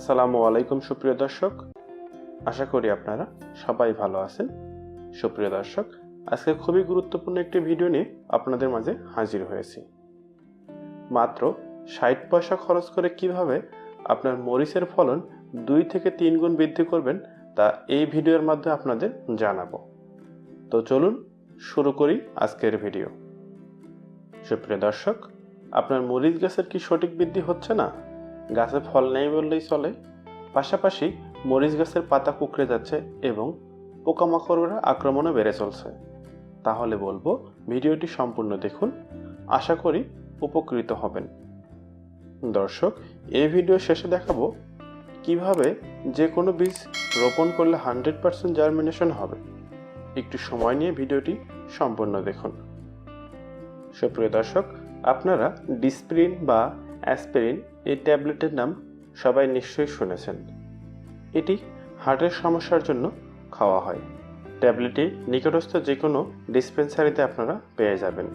আসসালামু আলাইকুম, সুপ্রিয় দর্শক। আশা করি আপনারা সবাই ভালো আছেন। সুপ্রিয় দর্শক, আজকে খুবই গুরুত্বপূর্ণ একটি ভিডিও নিয়ে আপনাদের মাঝে হাজির হয়েছি। মাত্র ষাট পয়সা খরচ করে কীভাবে আপনার মরিচের ফলন দুই থেকে তিন গুণ বৃদ্ধি করবেন, তা এই ভিডিওর মাধ্যমে আপনাদের জানাব। তো চলুন শুরু করি আজকের ভিডিও। সুপ্রিয় দর্শক, আপনার মরিচ গাছের কি সঠিক বৃদ্ধি হচ্ছে না? গাছে ফল নেই বললেই চলে। পাশাপাশি মরিচ গাছের পাতা কুকড়ে যাচ্ছে এবং পোকামাকড়ের আক্রমণও বেড়ে চলছে। তাহলে বলব, ভিডিওটি সম্পূর্ণ দেখুন। আশা করি উপকৃত হবেন। দর্শক, এই ভিডিও শেষে দেখাবো কীভাবে যে কোনো বীজ রোপণ করলে হান্ড্রেড পার্সেন্ট জার্মিনেশন হবে। একটু সময় নিয়ে ভিডিওটি সম্পূর্ণ দেখুন। সুপ্রিয় দর্শক, আপনারা ডিসপ্রিন বা অ্যাসপিরিন, এই ট্যাবলেটের নাম সবাই নিশ্চয়ই শুনেছেন। এটি হার্টের সমস্যার জন্য খাওয়া হয়। ট্যাবলেটটি নিকটস্থ যে কোনো ডিসপেন্সারিতে আপনারা পেয়ে যাবেন।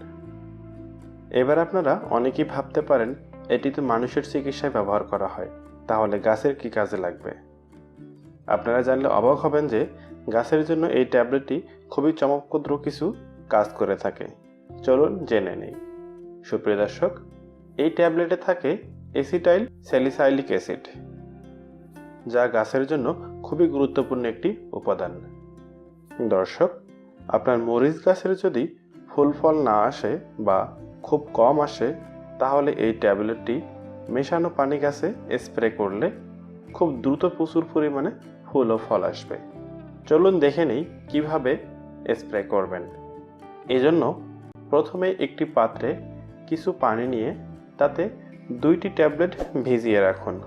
এবার আপনারা অনেকেই ভাবতে পারেন, এটি তো মানুষের চিকিৎসায় ব্যবহার করা হয়, তাহলে গাছের কি কাজে লাগবে? আপনারা জানলে অবাক হবেন যে গাছের জন্য এই ট্যাবলেটটি খুবই চমকপ্রদ কিছু কাজ করে থাকে। চলুন জেনে নেই। সুপ্রিয় দর্শক এই ট্যাবলেটে থাকে এসিটাইল স্যালিসাইলিক অ্যাসিড, যা গাছের জন্য খুবই গুরুত্বপূর্ণ একটি উপাদান। দর্শক, আপনার মরিচ গাছের যদি ফুল ফল না আসে বা খুব কম আসে, তাহলে এই ট্যাবলেটটি মেশানো পানি গাছে স্প্রে করলে খুব দ্রুত প্রচুর পরিমাণে ফুল ও ফল আসবে। চলুন দেখে নেই কীভাবে স্প্রে করবেন। এজন্য প্রথমে একটি পাত্রে কিছু পানি নিয়ে তাতে দুইটি ট্যাবলেট ভিজিয়ে রাখুন।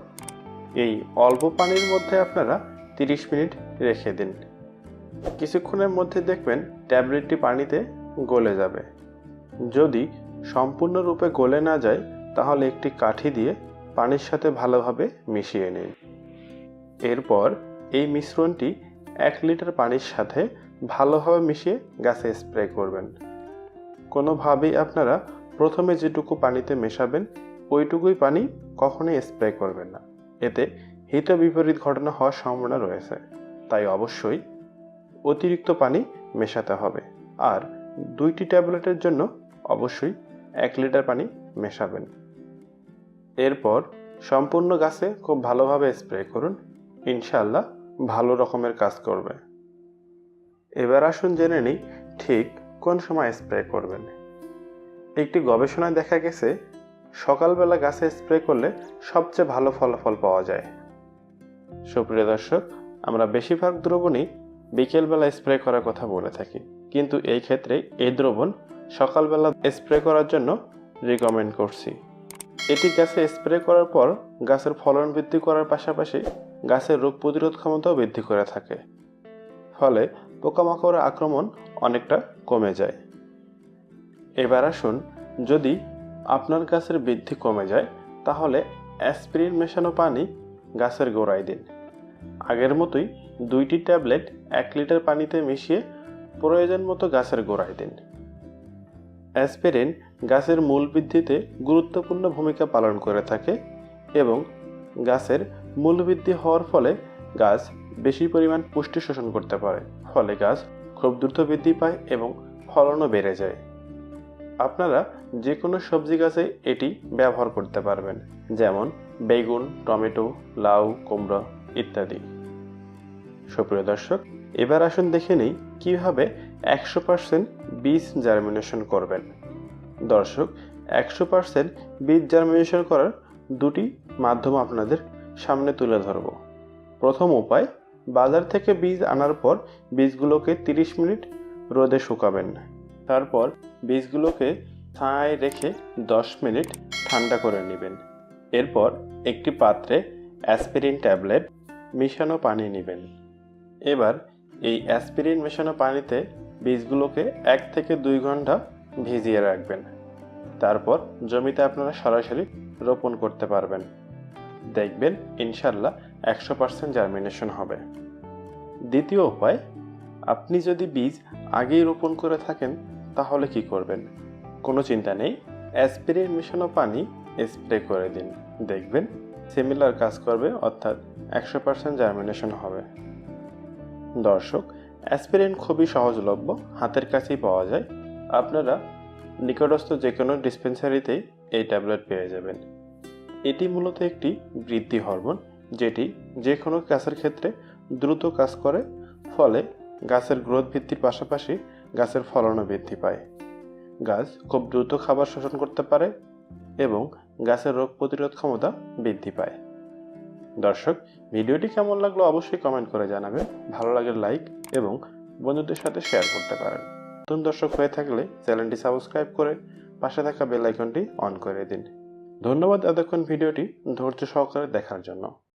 এই অল্প পানির মধ্যে আপনারা 30 মিনিট রেখে দিন। কিছুক্ষণের মধ্যে দেখবেন ট্যাবলেটটি পানিতে গলে যাবে। যদি সম্পূর্ণরূপে গলে না যায়, তাহলে একটি কাঠি দিয়ে পানির সাথে ভালোভাবে মিশিয়ে নিন। এরপর এই মিশ্রণটি এক লিটার পানির সাথে ভালোভাবে মিশিয়ে গাছে স্প্রে করবেন। কোনোভাবেই আপনারা প্রথমে যেটুকু পানিতে মেশাবেন, ওইটুকুই পানি কখনোই স্প্রে করবেন না। এতে হিত বিপরীত ঘটনা হওয়ার সম্ভাবনা রয়েছে। তাই অবশ্যই অতিরিক্ত পানি মেশাতে হবে। আর দুইটি ট্যাবলেটের জন্য অবশ্যই এক লিটার পানি মেশাবেন। এরপর সম্পূর্ণ গাছে খুব ভালোভাবে স্প্রে করুন। ইনশাল্লাহ ভালো রকমের কাজ করবে। এবার আসুন জেনে নিই ঠিক কোন সময় স্প্রে করবেন। একটি গবেষণায় দেখা গেছে, সকালবেলা গাছে স্প্রে করলে সবচেয়ে ভালো ফলাফল পাওয়া যায়। সুপ্রিয় দর্শক, আমরা বেশিরভাগ দ্রবণই বিকেলবেলা স্প্রে করার কথা বলে থাকি। কিন্তু এই ক্ষেত্রে এই দ্রবণ সকালবেলা স্প্রে করার জন্য রিকমেন্ড করছি। এটি গাছে স্প্রে করার পর গাছের ফলন বৃদ্ধি করার পাশাপাশি গাছের রোগ প্রতিরোধ ক্ষমতাও বৃদ্ধি করে থাকে। ফলে পোকামাকড়ের আক্রমণ অনেকটা কমে যায়। এবার আসুন, যদি আপনার গাছের বৃদ্ধি কমে যায়, তাহলে অ্যাসপিরিন মেশানো পানি গাছের গোড়ায় দিন। আগের মতোই দুইটি ট্যাবলেট এক লিটার পানিতে মিশিয়ে প্রয়োজন মতো গাছের গোড়ায় দিন। অ্যাসপিরিন গাছের মূল বৃদ্ধিতে গুরুত্বপূর্ণ ভূমিকা পালন করে থাকে এবং গাছের মূল বৃদ্ধি হওয়ার ফলে গাছ বেশি পরিমাণ পুষ্টি শোষণ করতে পারে। ফলে গাছ খুব দ্রুত বৃদ্ধি পায় এবং ফলনও বেড়ে যায়। আপনারা যে কোনো সবজি গাছে এটি ব্যবহার করতে পারবেন, যেমন বেগুন, টমেটো, লাউ, কুমড়া ইত্যাদি। সুপ্রিয় দর্শক, এবার আসুন দেখে নিই কীভাবে একশো পার্সেন্ট বীজ জার্মিনেশন করবেন। দর্শক, একশো পার্সেন্ট বীজ জার্মিনেশন করার দুটি মাধ্যম আপনাদের সামনে তুলে ধরব। প্রথম উপায়, বাজার থেকে বীজ আনার পর বীজগুলোকে 30 মিনিট রোদে শুকাবেন। তারপর বীজগুলোকে ছায়ায় রেখে 10 মিনিট ঠান্ডা করে নেবেন। এরপর একটি পাত্রে অ্যাসপিরিন ট্যাবলেট মিশানো পানি নেবেন। এবার এই অ্যাসপিরিন মেশানো পানিতে বীজগুলোকে এক থেকে দুই ঘণ্টা ভিজিয়ে রাখবেন। তারপর জমিতে আপনারা সরাসরি রোপণ করতে পারবেন। দেখবেন ইনশাল্লাহ একশো পার্সেন্ট জার্মিনেশন হবে। দ্বিতীয় উপায়, আপনি যদি বীজ আগেই রোপণ করে থাকেন তাহলে কি করবেন? কোনো চিন্তা নেই। অ্যাসপিরিন মেশানো পানি স্প্রে করে দিন। দেখবেন সিমিলার কাজ করবে, অর্থাৎ একশো পার্সেন্ট জার্মিনেশন হবে। দর্শক, অ্যাসপিরিন খুবই সহজলভ্য, হাতের কাছেই পাওয়া যায়। আপনারা নিকটস্থ যে কোনো ডিসপেন্সারিতেই এই ট্যাবলেট পেয়ে যাবেন। এটি মূলত একটি বৃদ্ধি হরমোন, যেটি যে কোনো গাছের ক্ষেত্রে দ্রুত কাজ করে। ফলে গাছের গ্রোথ বৃদ্ধির পাশাপাশি গাছের ফলনও বৃদ্ধি পায়। গাছ খুব দ্রুত খাবার শোষণ করতে পারে এবং গাছের রোগ প্রতিরোধ ক্ষমতা বৃদ্ধি পায়। দর্শক, ভিডিওটি কেমন লাগল অবশ্যই কমেন্ট করে জানাবে ভালো লাগলে লাইক এবং বন্ধুদের সাথে শেয়ার করতে পারেন। নতুন দর্শক হয়ে থাকলে চ্যানেলটি সাবস্ক্রাইব করে পাশে থাকা বেল আইকনটি অন করে দিন। ধন্যবাদ এতক্ষণ ভিডিওটি ধৈর্য সহকারে দেখার জন্য।